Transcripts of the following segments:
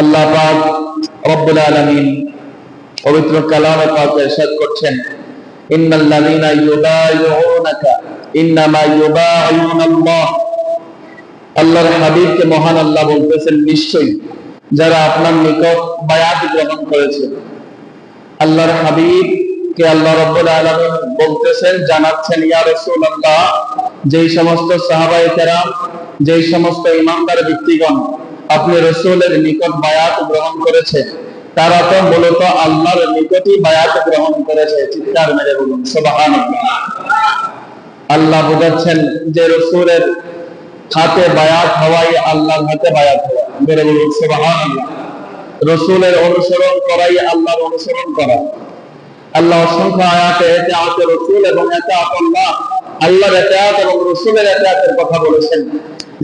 আল্লাহ পাক রব্বুল আলামিন পবিত্র কালামে পাক ইরশাদ করছেন ইন্নাল লাযীনা ইউবাইউনাকা, ইন্নামা ইউবাইউনাল্লাহ। আল্লাহর হাবিবকে মহান আল্লাহ বলতেছেন, নিশ্চয়ই যারা আপনার নিকট বায়াত গ্রহণ করেছে। আল্লাহর হাবিব কে আল্লাহ রব্বুল আলামিন বলতেছেন, জানাচ্ছেন, ইয়া রাসূলুল্লাহ, যেই সমস্ত সাহাবায়ে কেরাম, যেই সমস্ত ইমানদার ব্যক্তিগণ আপনি রসুলের নিকট বায়াত গ্রহণ করেছে। তারা তো মূলত আল্লাহর নিকটই বায়াত গ্রহণ করেছে। চিৎকার মেরে বলুন, সুবহানাল্লাহ। আল্লাহ বোঝাচ্ছেন যে রসুলের হাতে বায়াত হওয়াই আল্লাহর হাতে বায়াত হওয়া। মেরে বলুন, সুবহানাল্লাহ। রসুলের অনুসরণ করাই আল্লাহর অনুসরণ করা। আল্লাহ অসংখ্য আয়াতে এতে আতে রসুল এবং এতে আল্লাহ। আল্লাহর এতায়াত এবং রসুলের এতায়াতের কথা বলেছেন।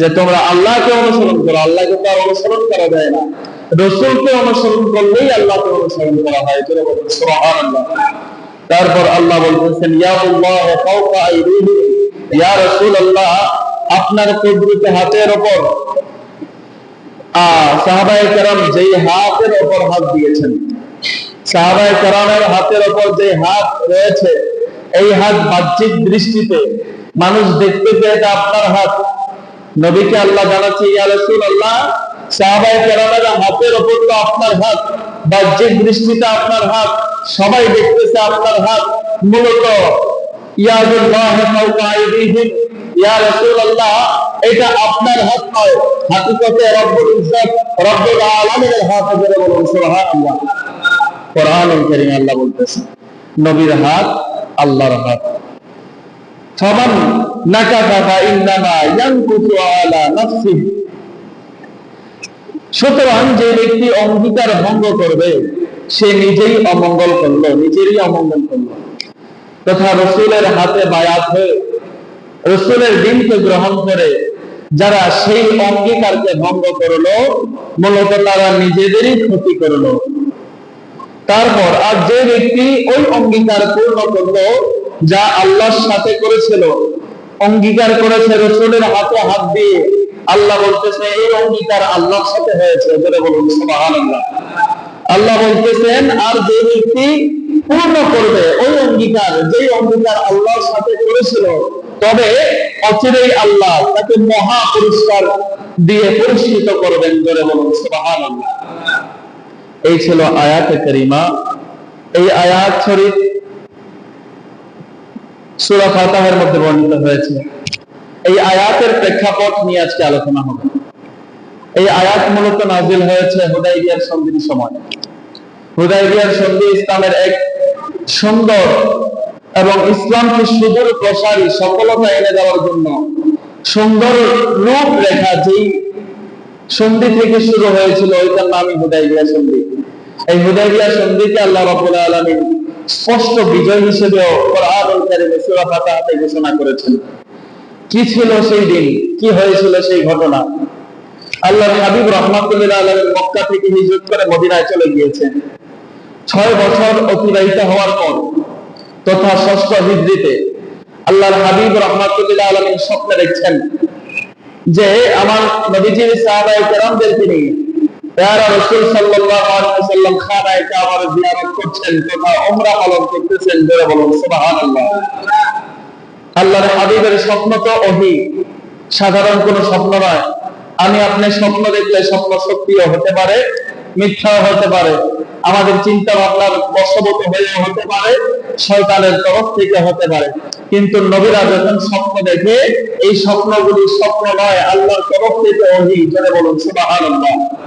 যে তোমরা আল্লাহকে অনুসরণ করো, আল্লাহকে আর অনুসরণ করা যায় না। রসুলকে অনুসরণ করলেই আল্লাহকে অনুসরণ করা হয়। এটা বলছেন সুবহানাল্লাহ। তারপর আল্লাহ বলতেছেন, ইয়া আল্লাহ, ফাওকা ইয়া রাসূলুল্লাহ, আপনার কুদরত হাতের উপর সাহাবায়ে যেই হাতের উপর হাত দিয়েছেন। সাহাবায়ে হাতের উপর যে হাত রয়েছে, এই হাত বাহ্যিক দৃষ্টিতে মানুষ দেখতে যে এটা আপনার হাত নবীকে আল্লাহ জানাচ্ছে, ইয়া রাসূলুল্লাহ, সাহাবায়ে কেরামের হাতের উপর তো আপনার হাত, বাহ্যিক দৃষ্টিতে আপনার হাত, সবাই দেখতেছে আপনার হাত। মূলত ইয়াদুল্লাহ ফাওকা আইদিহিম, ইয়া রাসূলুল্লাহ, এটা আপনার হাত নয়। হাকিকতে রব্বুল ইজ্জত, রব্বুল আলামিনের হাত ধরে বলুন, সুবহানাল্লাহ। কোরআনুল কারীম আল্লাহ বলতেছে, নবীর হাত, আল্লাহর হাত। নাকাফা ফা ইন্নামা ইয়ানকুতু আলা নাফসিহি। সুতরাং যে ব্যক্তি অঙ্গীকার ভঙ্গ করবে, সে নিজেই অমঙ্গল করল, নিজেরই অমঙ্গল করল। তথা রসুলের হাতে বায়াত হয়ে, রসুলের দিনকে গ্রহণ করে যারা সেই অঙ্গীকারকে ভঙ্গ করল, মূলত তারা নিজেদেরই ক্ষতি করল। তারপর আর যে ব্যক্তি ওই অঙ্গীকার পূর্ণ করল যা আল্লাহর সাথে করেছিল, অঙ্গীকার করেছে রসুলের হাতে হাত দিয়ে। আল্লাহ বলতেছে, এই অঙ্গীকার আল্লাহর সাথে হয়েছে। বলে বলুন, সুবহানাল্লাহ। আল্লাহ বলতেছেন, আর যে ব্যক্তি পূর্ণ করবে ওই অঙ্গীকার যে অঙ্গীকার আল্লাহর সাথে করেছিল, তবে অচিরেই আল্লাহ তাকে মহা পুরস্কার দিয়ে পুরস্কৃত করবেন। বলে বলুন, সুবহানাল্লাহ। এই ছিল আয়াতে করিমা। এই আয়াত শরীফ সূরা ফাতিহার মধ্যে বর্ণিত হয়েছে। এই আয়াতের প্রেক্ষাপট নিয়ে আজকে আলোচনা হবে। এই আয়াত মূলত নাজিল হয়েছে হুদাইবিয়ার সন্ধির সময়। হুদাইবিয়ার সন্ধি ইসলামের এক সুন্দর এবং ইসলামকে সুদূর প্রসারী সফলতা এনে দেওয়ার জন্য সুন্দর রূপ রেখা যেই সন্ধি থেকে শুরু হয়েছিল, ওইটার নামই হুদাইবিয়া সন্ধি। এই হুদাইবিয়া সন্ধিকে আল্লাহ রাব্বুল আলামিন স্পষ্ট বিজয় হিসেবে কোরআনুল ঘোষণা করেছেন। কি ছিল সেই দিন? কি হয়েছিল সেই ঘটনা? আল্লাহ হাবিব রহমাতুল্লাহ মক্কা থেকে হিজরত করে মদিনায় চলে গিয়েছেন। ছয় বছর অতিবাহিত হওয়ার পর তথা ষষ্ঠ হিজরিতে আল্লাহর হাবিব রহমাতুল্লাহ আলমের স্বপ্নে দেখছেন যে আমার নবীজির সাহাবায়ে কেরামদেরকে নিয়ে স্বপ্ন সাধারণ স্বপ্ন নয়। আমি আপনি স্বপ্ন দেখলে স্বপ্ন সত্যিও হতে পারে, মিথ্যাও হতে পারে। আমাদের চিন্তা ভাবনার বশবত হয়ে হতে পারে, শয়তানের তরফ থেকে হতে পারে। কিন্তু নবীরা যখন স্বপ্ন দেখে, এই স্বপ্নগুলি স্বপ্ন নয়, আল্লাহর তরফ থেকে অহি জনে বলুন, সুবহানাল্লাহ।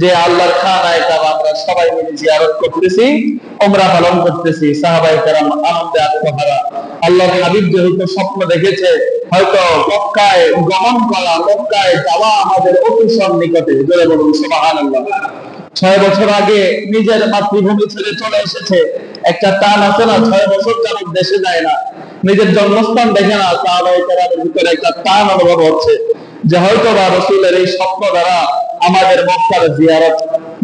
যে আল্লাহর খানায় কাবা আমরা সবাই মিলে জিয়ারত করতেছি ওমরা পালন করতেছি, সাহাবায়ে কেরাম আনন্দে আত্মহারা। আল্লাহর হাবিব যেহেতু স্বপ্ন দেখেছে, হয়তো মক্কায় গমন করা, মক্কায় যাওয়া আমাদের অতি সন্নিকটে। জোরে বলুন, সুবহানাল্লাহ। ছয় বছর আগে নিজের মাতৃভূমি ছেড়ে চলে এসেছে। একটা টান আছে না, ছয় বছর যাবত দেশে যায় না। নিজের জন্মস্থান দেখে না, সাহাবায়ে কেরামের ভিতরে একটা টান অনুভব হচ্ছে। যে হয়তো বা রসুলের এই স্বপ্ন দ্বারা আমাদের মক্কার জিয়ারত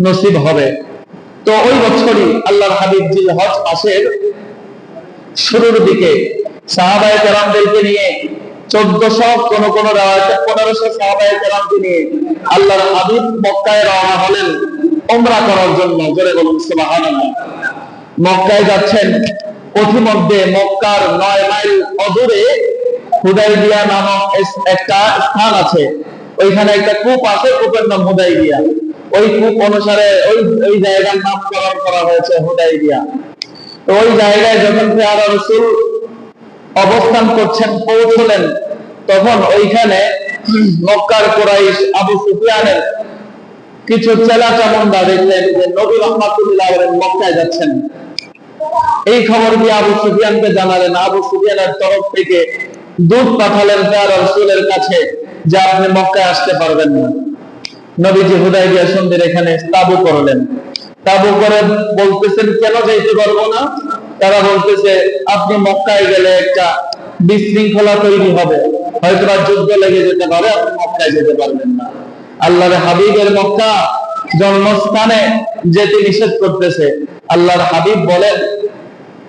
নসিব হবে। তো ওই বছরই আল্লাহর হাবিব জিল হজ মাসের শুরুর দিকে সাহাবায়ে কেরামদেরকে নিয়ে চোদ্দশো কোন কোন পনেরোশো সাহাবায়ে কেরামকে নিয়ে আল্লাহর হাবিব মক্কায় রওনা হলেন ওমরা করার জন্য। জোরে বলুন, সুবহানাল্লাহ। মক্কায় যাচ্ছেন পথিমধ্যে মক্কার নয় মাইল অদূরে হুদাইবিয়া নামক একটা স্থান আছে। ওইখানে একটা কূপ আছে, কূপের নাম হুদাইবিয়া। ওই কূপ অনুসারে ওই ওই জায়গার নামকরণ করা হয়েছে হুদাইবিয়া। তো ওই জায়গায় যখন পেয়ারা রসুল অবস্থান করছেন, পৌঁছলেন, তখন ওইখানে মক্কার কোরাইশ আবু সুফিয়ানের কিছু চেলা চামুন্ডা দেখলেন যে নবী রহমাতুল্লাহ মক্কায় যাচ্ছেন। এই খবর দিয়ে আবু সুফিয়ানকে জানালেন? আবু সুফিয়ানের তরফ থেকে দূত পাঠালেন তার রসুলের কাছে। যে আপনি মক্কায় আসতে পারবেন না। নবীজি এখানে তাবু করলেন। তাবু করে বলতেছেন, কেন যাইতে পারব না? তারা বলতেছে, আপনি মক্কায় গেলে একটা বিশৃঙ্খলা তৈরি হবে। হয়তো যুদ্ধ লেগে যেতে পারে, আপনি মক্কায় যেতে পারবেন না। আল্লাহর হাবিবের মক্কা জন্মস্থানে যেতে নিষেধ করতেছে। আল্লাহর হাবিব বলেন,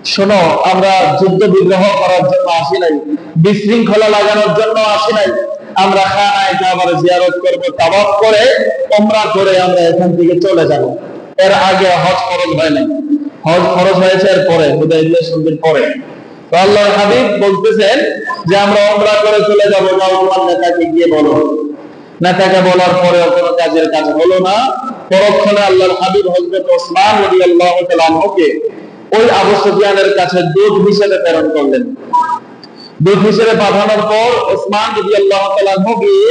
শোনো, আমরা যুদ্ধ বিগ্রহ করার জন্য আসি নাই, বিশৃঙ্খলা লাগানোর জন্য আসি নাই। আমরা খানায় কাবার জিয়ারত করব, তাওয়াফ করে ওমরা করে আমরা এখান থেকে চলে যাব। এর আগে হজ ফরজ হয় নাই হজ ফরজ হয়েছে এর পরে হুদাইবিয়া সন্ধির পরে। তো আল্লাহর হাবিব বলতেছেন যে, আমরা ওমরা করে চলে যাব, যাও তোমার নেতাকে গিয়ে বলো। নেতাকে বলার পরেও কোনো কাজের কাজ হলো না। পরক্ষণে আল্লাহর হাবিব হযরত ওসমান রাদিয়াল্লাহু তাআলা আনহুকে ওই আবু সুফিয়ানের কাছে দূত হিসেবে প্রেরণ করলেন। দূত হিসেবে পাঠানোর পর ওসমান তাআলা আনহু গিয়ে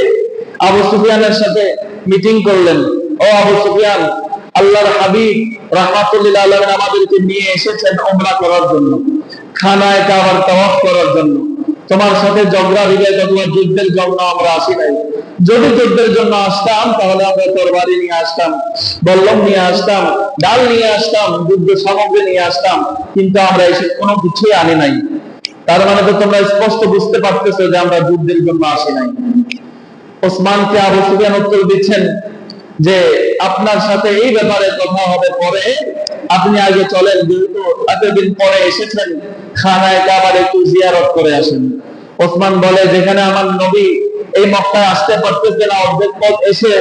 আবু সুফিয়ানের সাথে মিটিং করলেন। ও আবু সুফিয়ান, আল্লাহর হাবিব রাহমাতুল্লিল আলামিন আমাদেরকে নিয়ে এসেছেন ওমরা করার জন্য, খানায় কাবার তাওয়াফ করার জন্য। তোমার সাথে যুদ্ধের জন্য আমরা আসি নাই। যদি যুদ্ধের জন্য আসতাম, তাহলে আমরা তরবারি নিয়ে আসতাম, বল্লম নিয়ে আসতাম, ডাল নিয়ে আসতাম যুদ্ধ সামগ্রী নিয়ে আসতাম, কিন্তু আমরা এসে কোনো কিছুই আনি নাই। তার মানে তো তোমরা স্পষ্ট বুঝতে পারতেছো যে আমরা যুদ্ধের জন্য আসি নাই। ওসমানকে আবু সুফিয়ান উত্তর দিচ্ছেন যে আপনার সাথে এই ব্যাপারে কথা হবে পরে। আপনি আগে চলেন, যেহেতু এতদিন পরে এসেছেন, খানায় কাবার একটু জিয়ারত করে আসেন। ওসমান বলে, যেখানে আমার নবী এই মক্কায় আসতে পারতেছে না, অর্ধেক পথ এসে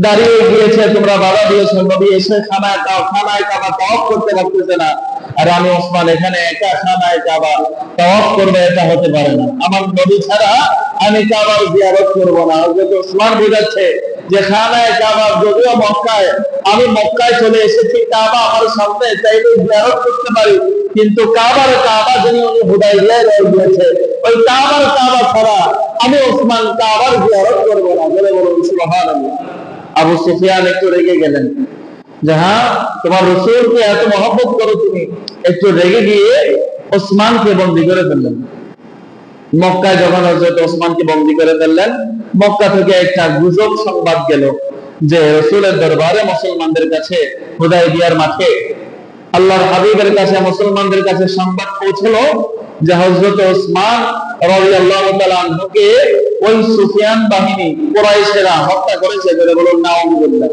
দাঁড়িয়ে গিয়েছে, তোমরা বাধা দিয়েছ, নবী এসে খানায় কা- খানায় কাবা তাওয়াফ করতে পারতেছে না। আর আমি ওসমান, এখানে একা খানায় কাবা তাওয়াফ করবে, এটা হতে পারে না। আমার নবী ছাড়া আমি কাবার জিয়ারত করব না। হযরত ওসমান বোঝাচ্ছে যে খানায় কাবা যদিও মক্কায়, আমি মক্কায় চলে এসেছি, কাবা আমার সামনে চাইলে জিয়ারত করতে পারি। কিন্তু কাবার কাবা যিনি, উনি ওই কাবার কাবা ছাড়া আমি ওসমান কাবার জিয়ারত করব না। বলে বলুন, সুবহানাল্লাহ। আবু সুফিয়ান একটু রেগে গেলেন। যে হ্যাঁ তোমার রসুলকে এত মহব্বত করো তুমি, একটু রেগে গিয়ে ওসমানকে বন্দি করে ফেললেন। মক্কায় যখন হজরত ওসমানকে বন্দি করে ফেললেন, মক্কা থেকে একটা গুজব সংবাদ গেল যে রসুলের দরবারে মুসলমানদের কাছে হুদাই দিয়ার মাঠে আল্লাহর হাবিবের কাছে মুসলমানদের কাছে সংবাদ পৌঁছলো। যে হযরত ওসমান ওই সুফিয়ান বাহিনী হত্যা করেছে বলে নাউজুবিল্লাহ।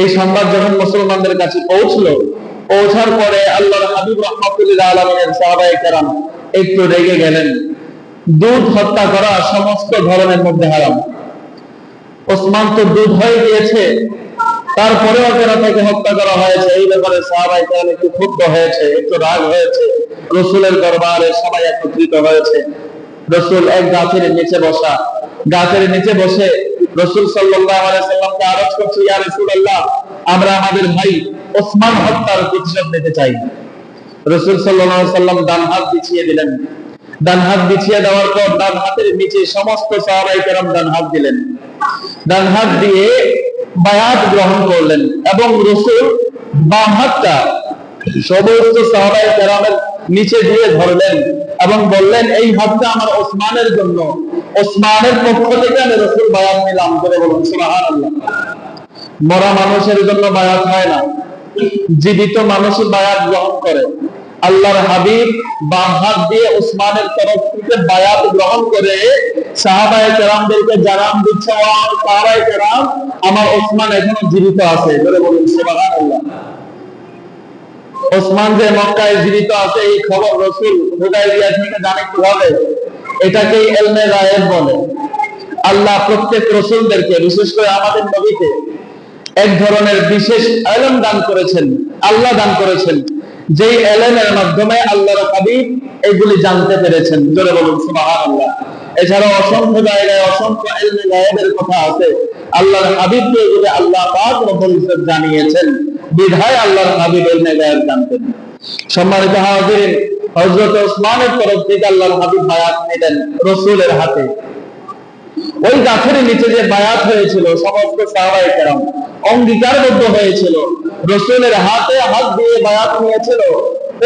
এই সংবাদ যখন মুসলমানদের কাছে পৌঁছলো, পৌঁছার পরে আল্লাহর হাবিব সাহাবায়ে কেরাম একটু রেগে গেলেন। দুধ হত্যা করা সমস্ত ধরনের মধ্যে হারাম। ওসমান তো দুধ হয়ে গিয়েছে তারপরেও কেন তাকে হত্যা করা হয়েছে। এই ব্যাপারে সাহাবাই কেরাম একটু ক্ষুব্ধ হয়েছে, একটু রাগ হয়েছে। রসুলের দরবারে সবাই একত্রিত হয়েছে। রসুল এক গাছের নিচে বসা। গাছের নিচে বসে রসুল সাল্লামকে আরজ করছে, ইয়া আমরা আমাদের ভাই ওসমান হত্যার প্রতিশোধ নিতে চাই। রসুল আলাইহি সাল্লাম ডান হাত বিছিয়ে দিলেন। ডান হাত বিছিয়ে দেওয়ার পর ডান হাতের নিচে সমস্ত সাহাবাই কেরাম ডান হাত দিলেন। ডান হাত দিয়ে বায়াত গ্রহণ করলেন এবং রসুল বাম হাতটা সমস্ত সাহাবাই কেরামের নিচে দিয়ে ধরলেন এবং বললেন, এই হাতটা আমার ওসমানের জন্য। ওসমানের পক্ষ থেকে আমি রসুল বায়াত নিলাম করে বলুন সুবহানাল্লাহ। মরা মানুষের জন্য বায়াত হয় না। জীবিত মানুষ বায়াত গ্রহণ করে। আল্লাহর হাবিব বাম হাত দিয়ে উসমানের তরফ থেকে বায়াত গ্রহণ করে সাহাবায়ে কেরামদেরকে জানান দিচ্ছে কেরাম, আমার ওসমান এখনও জীবিত আছে। বলে বলুন ওসমান যে মক্কায় জীবিত আছে, এই খবর রসুল জানে কীভাবে? এটাকেই এলমে গায়েব বলে। আল্লাহ প্রত্যেক রসুলদেরকে, বিশেষ করে আমাদের নবীকে, এক ধরনের বিশেষ এলম দান করেছেন, আল্লাহ দান করেছেন। যেই এলেমের মাধ্যমে আল্লাহর হাবিব এগুলি জানতে পেরেছেন। জোরে বলুন, সুবহানাল্লাহ। এছাড়া অসংখ্য জায়গায় অসংখ্য এলমে গায়েবের কথা আছে। আল্লাহর হাবিবকে এগুলি আল্লাহ পাক রব্বুল ইজ্জত জানিয়েছেন। বিধায় আল্লাহর হাবিব এলমে গায়েব জানতেন। সম্মানিত হাজিরিন, হযরত ওসমানের তরফ থেকে আল্লাহর হাবিব বায়াত নিলেন রসুলের হাতে। ওই গাছের নিচে যে বায়াত হয়েছিল, সমস্ত সাহাবায়ে কেরাম অঙ্গীকারবদ্ধ হয়েছিল। রসুলের হাতে হাত দিয়ে বায়াত নিয়েছিল।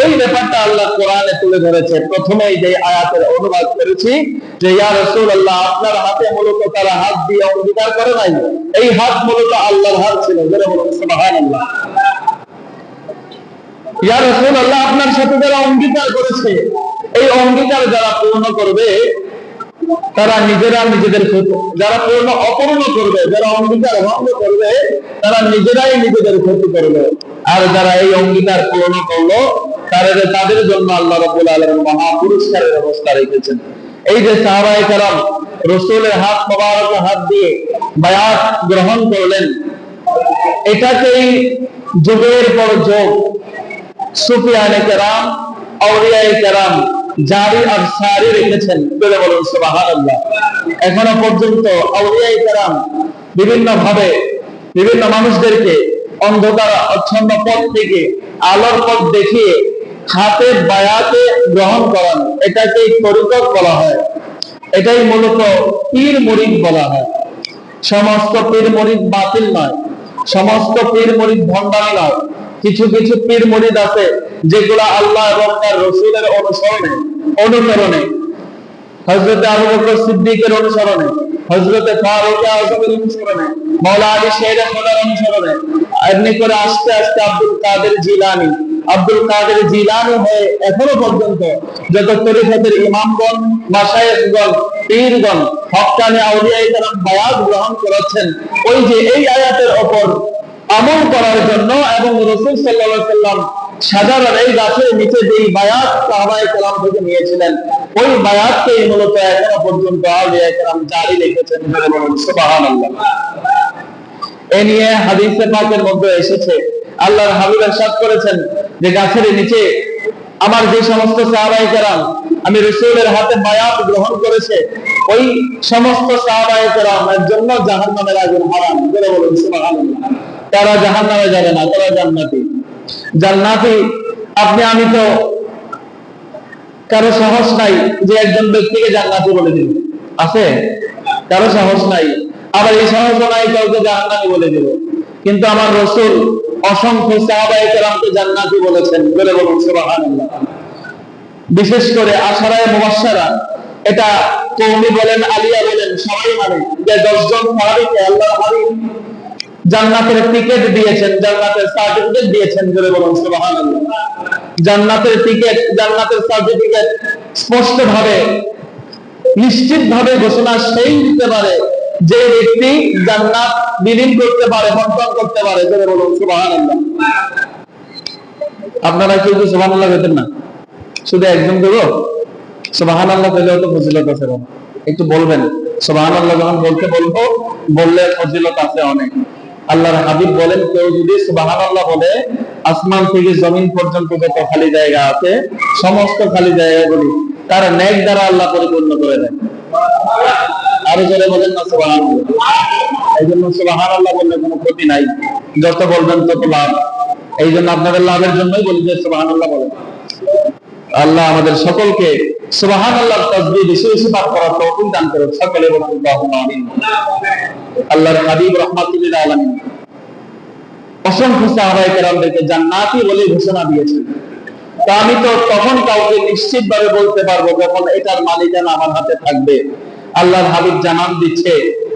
ওই ব্যাপারটা আল্লাহ কোরআনে তুলে ধরেছে। প্রথমেই যে আয়াতের অনুবাদ করেছি যে, ইয়া রসুল আল্লাহ আপনার হাতে মূলত তারা হাত দিয়ে অঙ্গীকার করে নাই। এই হাত মূলত আল্লাহর হাত ছিল। যেটা বলুন, সুবহানাল্লাহ। ইয়া রসুল আল্লাহ আপনার সাথে যারা অঙ্গীকার করেছে, এই অঙ্গীকার যারা পূর্ণ করবে তারা নিজেরা নিজেদের যারা পূর্ণ অপূর্ণ করবে, যারা অঙ্গীকার ভঙ্গ করবে, তারা নিজেরাই নিজেদের ক্ষতি করবে। আর যারা এই অঙ্গীকার পূর্ণ করল, তাদের তাদের জন্য আল্লাহ রাব্বুল আলামিন মহা পুরস্কারের ব্যবস্থা রেখেছেন। এই যে সাহাবায়ে কেরাম রসুলের হাত মোবারকে হাত দিয়ে বায়াত গ্রহণ করলেন, এটাকেই যুগের পর যুগ সুফিয়ানে কেরাম, আউলিয়ায়ে কেরাম এখনও পর্যন্ত বিভিন্ন ভাবে বিভিন্ন মানুষদেরকে অন্ধকার পথ থেকে আলোর পথ দেখিয়ে হাতে বায়াতে গ্রহণ করান। এটাকে তরিকত বলা হয়। এটাই মূলত পীর মুরিদ বলা হয়। সমস্ত পীর মুরিদ বাতিল নয়। সমস্ত পীর মুরিদ ভণ্ডামি নয়। কিছু কিছু পীর মুরিদ আছে যেগুলা আল্লাহ এবং তার রসুলের অনুসরণে অনুসরণে হজরত আবু বকর সিদ্দিকের অনুসরণে হজরতে ফারুক আজমের অনুসরণে আলী অনুসরণে। এমনি করে আস্তে আস্তে আব্দুল কাদের জিলানি, আব্দুল কাদের জিলানি হয়ে এখনও পর্যন্ত যত ইমামগণ পীরগণ হক্কানি আউলিয়া ইকরাম বায়াত গ্রহণ করেছেন, ওই যে এই আয়াতের ওপর আমল করার জন্য এবং রসুল সাল্লাম সাধারণ এই গাছের নিচে যেই বায়াত সাহাবাই কালাম থেকে নিয়েছিলেন, ওই বায়াতকেই মূলত এখনও পর্যন্ত আউলিয়া কালাম জারি রেখেছেন সুবাহান এ নিয়ে হাদিসে পাকের মধ্যে এসেছে, আল্লাহর হাবিব সাদ করেছেন যে গাছের নিচে আমার যে সমস্ত সাহাবাই কালাম আমি রসুলের হাতে বায়াত গ্রহণ করেছে, ওই সমস্ত সাহাবাই কালামের জন্য জাহান নামের আগুন হারান বলে বলুন। সুবাহান তারা জাহান্নামে যাবে না, তারা জান্নাতি। জান্নাতি, আপনি, আমি তো কারও সাহস নাই যে একজন ব্যক্তিকে জান্নাতি বলে দিল আছে? কারও সাহস নাই। আবার এই সাহস নাই কাউকে জাহান্নামি বলে দিল কিন্তু আমার রসুল অসংখ্য সাহাবায়ে কেরামকে জান্নাতি বলেছেন। বলে বলুন, সুবহানাল্লাহ। বিশেষ করে আশারায় মুবাশশারা, এটা কওমি বলেন, আলিয়া বলেন, সবাই মানে যে দশজন সাহাবীকে আল্লাহ হাবিব জান্নাতের টিকিট দিয়েছেন, জান্নাতের সার্টিফিকেট দিয়েছেন বলে বলুন, সুবহানাল্লাহ। জান্নাতের টিকিট জান্নাতের সার্টিফিকেট স্পষ্ট ভাবে নিশ্চিত ভাবে ঘোষণা সেই দিতে পারে, যে ব্যক্তি জান্নাত বিলীন করতে পারে, বন্টন করতে পারে বলে বলুন, সুবহানাল্লাহ। আপনারা কেউ সুবহানাল্লাহ পেতেন না? শুধু একজন দেবো? সুবহানাল্লাহ পেলেও তো ফজিলত আছে। একটু বলবেন, সুবহানাল্লাহ যখন বলতে বলব, বললে ফজিলত আছে অনেক। আল্লাহর হাবিব বলেন, কেউ যদি সুবহানাল্লাহ বলে, আসমান থেকে জমিন পর্যন্ত যত খালি জায়গা আছে, সমস্ত খালি জায়গাগুলি তার নেক দ্বারা আল্লাহ পরিপূর্ণ করে দেন আরও বলেন না এই জন্য সুবহানাল্লাহ বললে কোনো ক্ষতি নাই। যত বলবেন তত লাভ। এই জন্য আপনাদের লাভের জন্যই বলি যে সুবহানাল্লাহ বলেন আল্লাহ আমাদের সকলকে তা আমি তো তখন কাউকে নিশ্চিত ভাবে বলতে পারব যখন এটার মালিকানা আমার হাতে থাকবে। আল্লাহর হাবিব জানান দিচ্ছে,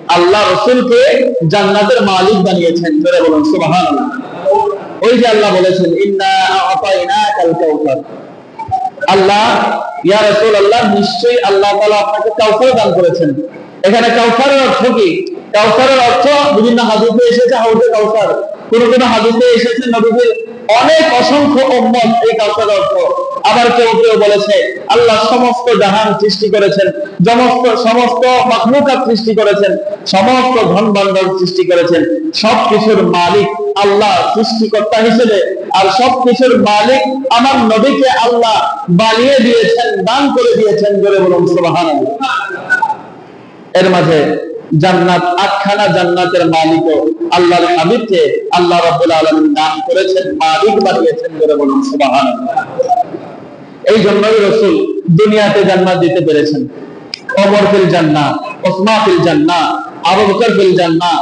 আল্লাহ রসুলকে জান্নাতের মালিক বানিয়েছেন। বলুন ওই যে আল্লাহ বলেছেন আল্লাহ, ইয়া আল্লাহ নিশ্চয়ই আল্লাহ তাআলা আপনাকে কাউসার দান করেছেন। এখানে কাউসারের অর্থ কি? কাউসারের অর্থ বিভিন্ন হাদিসে এসেছে হাউজে কাউসার কোন কোন হাদিসে এসেছে নবীজির অনেক অসংখ্য উম্মত এই কাউসারের অর্থ। আবার কেউ কেউ বলেছে, আল্লাহ সমস্ত জাহান সৃষ্টি করেছেন, সমস্ত সমস্ত মাখলুকাত সৃষ্টি করেছেন, সমস্ত ধন সৃষ্টি করেছেন। সবকিছুর মালিক আল্লাহ সৃষ্টিকর্তা হিসেবে। আর সব কিছুর মালিক আমার নবীকে আল্লাহ বানিয়ে দিয়েছেন, দান করে দিয়েছেন বলে বলুন, সুবহানাল্লাহ। এর মাঝে জান্নাত, আটখানা জান্নাতের মালিকও আল্লাহর হাবিবকে আল্লাহ রাব্বুল আলামিন দান করেছেন, মালিক বানিয়েছেন বলে বলুন, সুবহানাল্লাহ। এই জন্যই রসুল দুনিয়াতে জান্নাত দিতে পেরেছেন। ওমর ফিল জান্নাহ ওসমান ফিল জান্নাহ আবু বকর ফিল জান্নাহ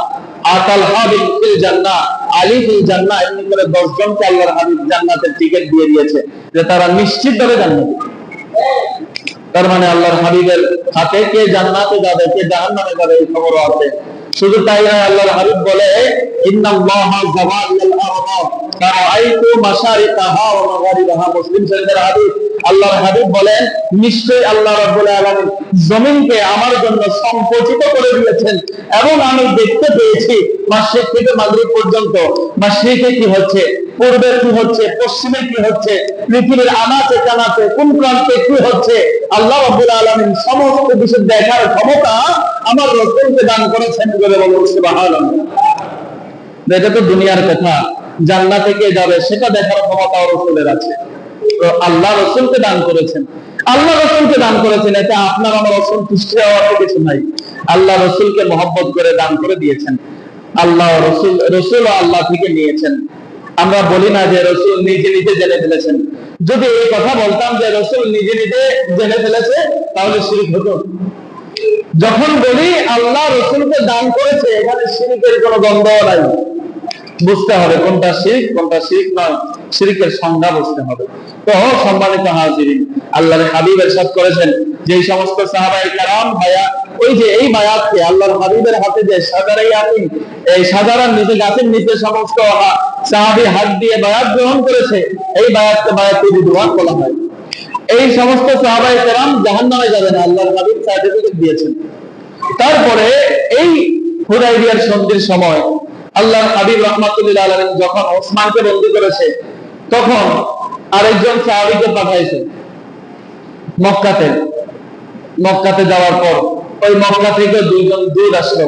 আতাল হাবিব ফিল জান্নাহ, আলী ফিল জান্নাহ, এমনি করে 10 জনকে আল্লাহর হাবিব জান্নাতের টিকিট দিয়ে দিয়েছে যে তারা নিশ্চিতভাবে জান্নাতে। তার মানে শুধু তাই আল্লাহর হাবিব বলে মুসলিম শরীফের হাদিস আল্লাহর হাবিব বলেন, নিশ্চয়ই আল্লাহ রাব্বুল আলামিন জমিনকে আমার জন্য সংকুচিত করে দিয়েছেন এবং আমি দেখতে পেয়েছি মাসরিক থেকে মাগরিব পর্যন্ত। মাসরিকে কি হচ্ছে? পূর্বে কি হচ্ছে? পশ্চিমে কি হচ্ছে? পৃথিবীর আনাচে কানাচে কোন প্রান্তে কি হচ্ছে? আল্লাহ রাব্বুল আলামিন সমস্ত কিছু দেখার ক্ষমতা আমার রসুলকে দান করেছেন বলে বলুন, সুবহানাল্লাহ। এটা তো দুনিয়ার কথা। জান্নাতে কে যাবে সেটা দেখার ক্ষমতা রসুলের আছে। আল্লাহ রসুলকে দান করেছেন। আল্লাহ রসুলকে দান করেছেন এটা আপনার আমার অসন্তুষ্টি হওয়ার তো কিছু নাই। আল্লাহ রসুলকে মহব্বত করে দান করে দিয়েছেন। আল্লাহ রসুল রসুল আল্লাহ থেকে নিয়েছেন। আমরা বলি না যে রসুল নিজে নিজে জেনে ফেলেছেন। যদি এই কথা বলতাম যে রসুল নিজে নিজে জেনে ফেলেছে, তাহলে শিরিক হতো। যখন বলি আল্লাহ রসুলকে দান করেছে, এখানে শিরিকের কোনো দ্বন্দ্ব নাই। বুঝতে হবে কোনটা শিরিক কোনটা শিরিক নয় শিরিকের সংজ্ঞা বুঝতে হবে। তো সম্মানিত হাজিরিন, আল্লাহর হাবিব এরশাদ করেছেন, যে সমস্ত ভাইয়া, ওই যে এই আল্লাহর হাবিবের হাতে যে সাজারাই আপনি এই সাজারার গাছের নিচে সমস্ত সাহাবী হাত দিয়ে বায়াত গ্রহণ করেছে, এই বায়াতকে বলা হয়। এই সমস্ত জাহান্নামে যাবেন আল্লাহর হাবিব সার্টিফিকেট দিয়েছেন। তারপরে এই হুদাইবিয়ার সন্ধির সময় আল্লাহর হাবিব রহমাতুল্লাহ আলামিন যখন ওসমানকে বন্দী করেছে, তখন আরেকজন সাহাবীকে পাঠাইছে মক্কাতে। মক্কাতে যাওয়ার পর ওই মক্কা থেকে দুইজন দূর আসলো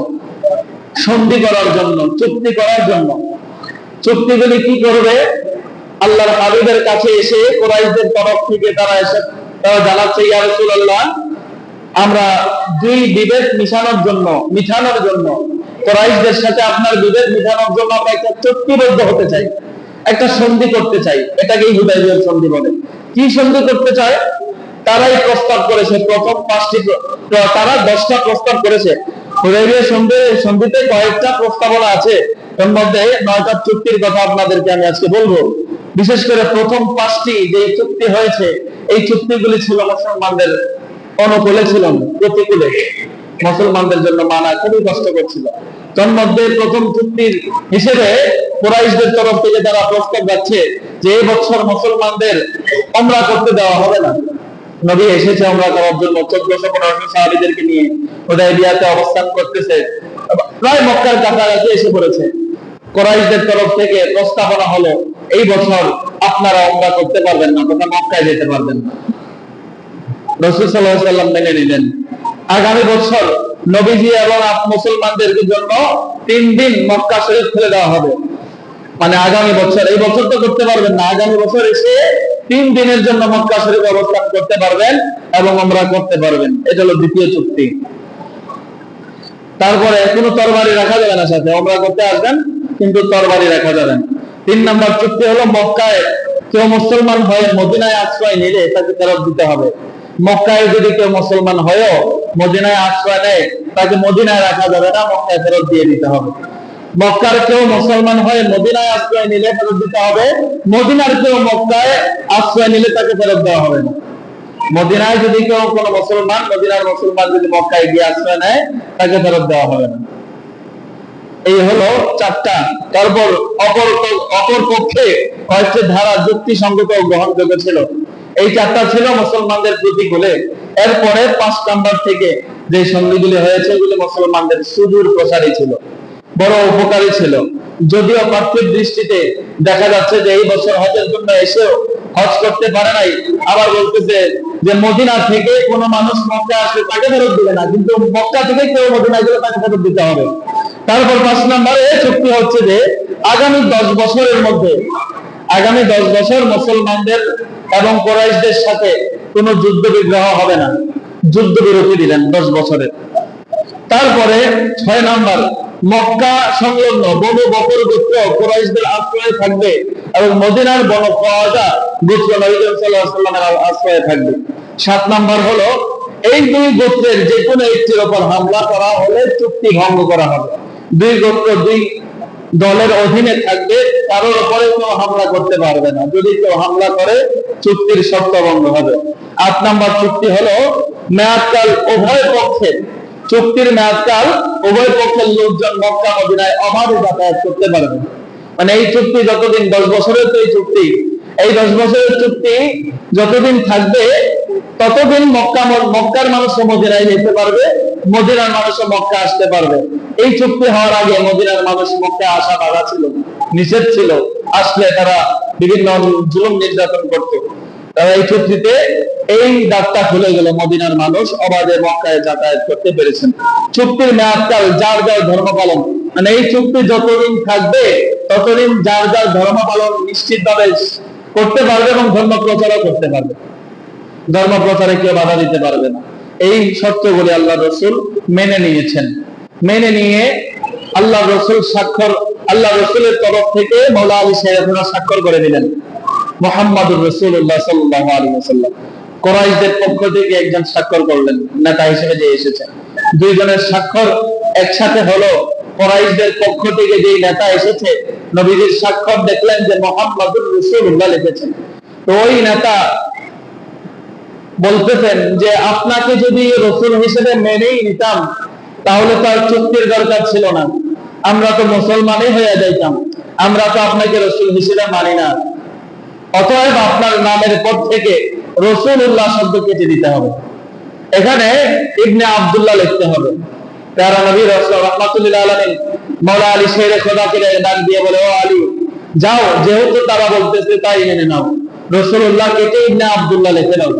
সন্ধি করার জন্য, চুক্তি করার জন্য। চুক্তিগুলি কি করবে? আল্লাহর হাবিবের কাছে এসে কোরাইশদের তরফ থেকে তারা এসে, তারা জানাচ্ছে, ইয়া রাসূলুল্লাহ, আমরা দুই বিবেক মিশানোর জন্য, মিঠানোর জন্য কোরাইশদের সাথে আপনার বিভেদ মিঠানোর জন্য আমরা একটা চুক্তিবদ্ধ হতে চাই, একটা সন্ধি করতে চাই, এটাকেই হুদাইবিয়ার সন্ধি বলে। কি সন্ধি করতে চায়? তারাই প্রস্তাব করেছে, প্রথম পাঁচটি তারা দশটা প্রস্তাব করেছে। হুদাইবিয়ার সন্ধি সন্ধিতে কয়েকটা প্রস্তাবনা আছে। এর মধ্যে নয়টা চুক্তির কথা আপনাদেরকে আমি আজকে বলব। বিশেষ করে প্রথম পাঁচটি যে চুক্তি হয়েছে, এই চুক্তিগুলি ছিল মুসলমানদের অনুকূলে ছিল প্রতিকূলে। মুসলমানদের জন্য মানা খুবই কষ্টকর ছিল। তন্মধ্যে প্রথম চুক্তির হিসেবে কুরাইশদের তরফ থেকে তারা প্রস্তাব যাচ্ছে যে এই বছর মুসলমানদের ওমরা করতে দেওয়া হবে না। নবী এসেছে ওমরা করার জন্য। চোদ্দশো পনেরোশো সাহাবিদেরকে নিয়ে হুদাইবিয়াতে অবস্থান করতেছে। প্রায় মক্কার কাছাকাছি এসে পড়েছে। কোরাইশদের তরফ থেকে প্রস্তাবনা হলো, এই বছর আপনারা ওমরা করতে পারবেন না তথা মক্কায় যেতে পারবেন না। রসুল সাল্লাহ সাল্লাম মেনে নিলেন। আগামী বছর নবীজি এবং মুসলমানদের জন্য তিন দিন মক্কা শরীফ খুলে দেওয়া হবে। মানে আগামী বছর। এই বছর তো করতে পারবেন না। আগামী বছর এসে তিন দিনের জন্য মক্কা শরীফ অবস্থান করতে পারবেন এবং আমরা করতে পারবেন। এটা হলো দ্বিতীয় চুক্তি। তারপরে কোনো তরবারি রাখা যাবে না সাথে। আমরা করতে আসবেন, কিন্তু তরবারি রাখা যাবে না। তিন নম্বর চুক্তি হলো মক্কায় কেউ মুসলমান হয়ে মদিনায় আশ্রয় নিলে তাকে ফেরত দিতে হবে। মক্কায় যদি কেউ মুসলমান হয়েও মদিনায় আশ্রয় নেয়, তাকে মদিনায় রাখা যাবে না, মক্কায় ফেরত দিয়ে দিতে হবে। মক্কার কেউ মুসলমান হয়ে মদিনায় আশ্রয় নিলে ফেরত দিতে হবে, মদিনার কেউ মক্কায় আশ্রয় নিলে তাকে ফেরত দেওয়া হবে না। মদিনায় যদি কেউ কোনো মুসলমান, মদিনার মুসলমান যদি মক্কায় গিয়ে আশ্রয় নেয়, তাকে ফেরত দেওয়া হবে না। এই হলো চারটা। তারপর অপর অপর পক্ষে কয়েকটি ধারা যুক্তি সঙ্গত ও গ্রহণযোগ্য ছিল এই চারটা ছিল মুসলমানদের প্রতিকূলে। এরপরে পাঁচ নাম্বার থেকে যে সন্ধিগুলি হয়েছে, এগুলি মুসলমানদের সুদূর প্রসারী ছিল, বড় উপকারী ছিল। যদিও পার্থিব দৃষ্টিতে দেখা যাচ্ছে যে এই বছর হজের জন্য এসেও হজ করতে পারে নাই। আবার বলতেছে যে মদিনা থেকে কোন মানুষ মক্কা আসলে তাকে ফেরত দিবে না, কিন্তু মক্কা থেকে কেউ মদিনা গেলে তাকে ফেরত দিতে হবে। তারপর পাঁচ নম্বরে চুক্তি হচ্ছে যে আগামী দশ বছরের মধ্যে আগামী দশ বছর মুসলমানদের এবং কোরাইশদের সাথে কোনো যুদ্ধ বিগ্রহ হবে না। যুদ্ধ বিরতি দিলেন দশ বছরের। তারপরে ছয় নাম্বার, মক্কা সংলগ্ন বনু বকর গোত্র কোরাইশদের আশ্রয়ে থাকবে এবং মদিনার বন ফাওয়াজা গোত্র নবী সাল্লাল্লাহু আলাইহি ওয়াসাল্লামের আশ্রয়ে থাকবে। সাত নাম্বার হলো, এই দুই গোত্রের যে কোনো একটির উপর হামলা করা হলে চুক্তি ভঙ্গ করা হবে। দুই গোত্র দুই দলের অধীনে থাকবে, কারোর উপরে কেউ হামলা করতে পারবে না। যদি কেউ হামলা করে, চুক্তির শর্ত ভঙ্গ হবে। আট নাম্বার চুক্তি হলো, মেয়াদকাল উভয় পক্ষের চুক্তির মেয়াদকাল উভয় পক্ষের লোকজন মক্কা মদিনায় অবাধে যাতায়াত করতে পারবে। মানে এই চুক্তি যতদিন দশ বছরের তো এই চুক্তি, এই দশ বছরের চুক্তি যতদিন থাকবে, ততদিন মক্কা মক্কার মানুষ মদিনায় যেতে পারবে। মদিনার মানুষ মক্কা আসতে পারবে। এই চুক্তি হওয়ার আগে মদিনার মানুষ মক্কা আসা বাধা ছিল, নিষেধ ছিল। আসলে তারা বিভিন্ন জুলুম নির্যাতন করত। তারা এই চুক্তিতে এই দাগটা খুলে গেল মদিনার মানুষ অবাধে মক্কায় যাতায়াত করতে পেরেছেন। চুক্তির মেয়াদকাল যার যার ধর্ম পালন। মানে এই চুক্তি যতদিন থাকবে, ততদিন যার যার ধর্ম পালন নিশ্চিতভাবে করতে পারবে এবং ধর্ম প্রচারও করতে পারবে। ধর্ম প্রচারে কেউ বাধা দিতে পারবে না। এই শর্তগুলি আল্লাহ রসুল মেনে নিয়েছেন। মেনে নিয়ে আল্লাহ রসুল স্বাক্ষর, আল্লাহ রসুলের তরফ থেকে মৌলা আলী সাহেবরা স্বাক্ষর করে দিলেন মোহাম্মদুর রসুল্লাহ সাল্লাহ আলী সাল্লাম কোরাইশদের পক্ষ থেকে একজন স্বাক্ষর করলেন, নেতা হিসেবে যে এসেছেন। দুইজনের স্বাক্ষর একসাথে হলো, কোরাইশদের পক্ষ থেকে যে নেতা এসেছে, নবীজির স্বাক্ষর দেখলেন যে মোহাম্মদুর রসুল্লাহ লিখেছেন। তো ওই নেতা বলতেছেন যে, আপনাকে যদি রসুল হিসেবে মেনেই নিতাম, তাহলে তো আর চুক্তির দরকার ছিল না। আমরা তো মুসলমানই হয়ে যাইতাম। আমরা তো আপনাকে রসুল হিসেবে মানি না। অতএব আপনার নামের পর থেকে রসুল উল্লাহ শব্দ কেটে দিতে হবে। এখানে ইবনে আবদুল্লাহ লিখতে হবে। তারা নবী রহমাতুল্লাহ আলমিন মৌলা আলী শেরে খোদাকে ডাক দিয়ে বলে, ও আলী, যাও, যেহেতু তারা বলতেছে তাই মেনে নাও। রসুল্লাহ কেটে ইবনে আবদুল্লাহ লিখে নাও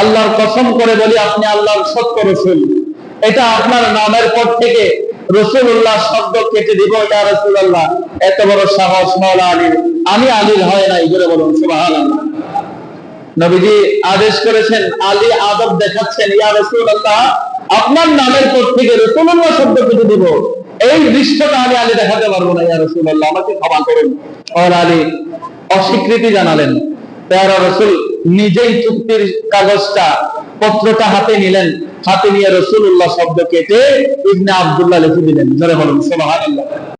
আল্লাহর কসম করে বলি, আপনি আল্লাহর সত্য রসুল। এটা আপনার নামের পর থেকে শব্দ কেটে দিব, ইয়া রসুল আল্লাহ এত বড় সাহস মৌলা আলী। আমি আলীর হয় নাই, জোরে বলুন সুবাহান নবীজি আদেশ করেছেন, আলী আদব দেখাচ্ছেন, ইয়া রসুল আল্লাহ আপনার নামের পর থেকে রসুল্লাহ শব্দ কেটে দিব। এই দৃশ্যটা আমি আলী দেখাতে পারব না, ইয়া রসুল আল্লাহ আমাকে ক্ষমা করুন। আর আলী অস্বীকৃতি জানালেন পেয়ারা রসুল, নিজেই চুক্তির কাগজটা, পত্রটা হাতে নিলেন। হাতে নিয়ে রসুল্লাহ শব্দ কেটে ইবনে আবদুল্লাহ লিখে দিলেন। জোরে বলুন, সুবহানাল্লাহ।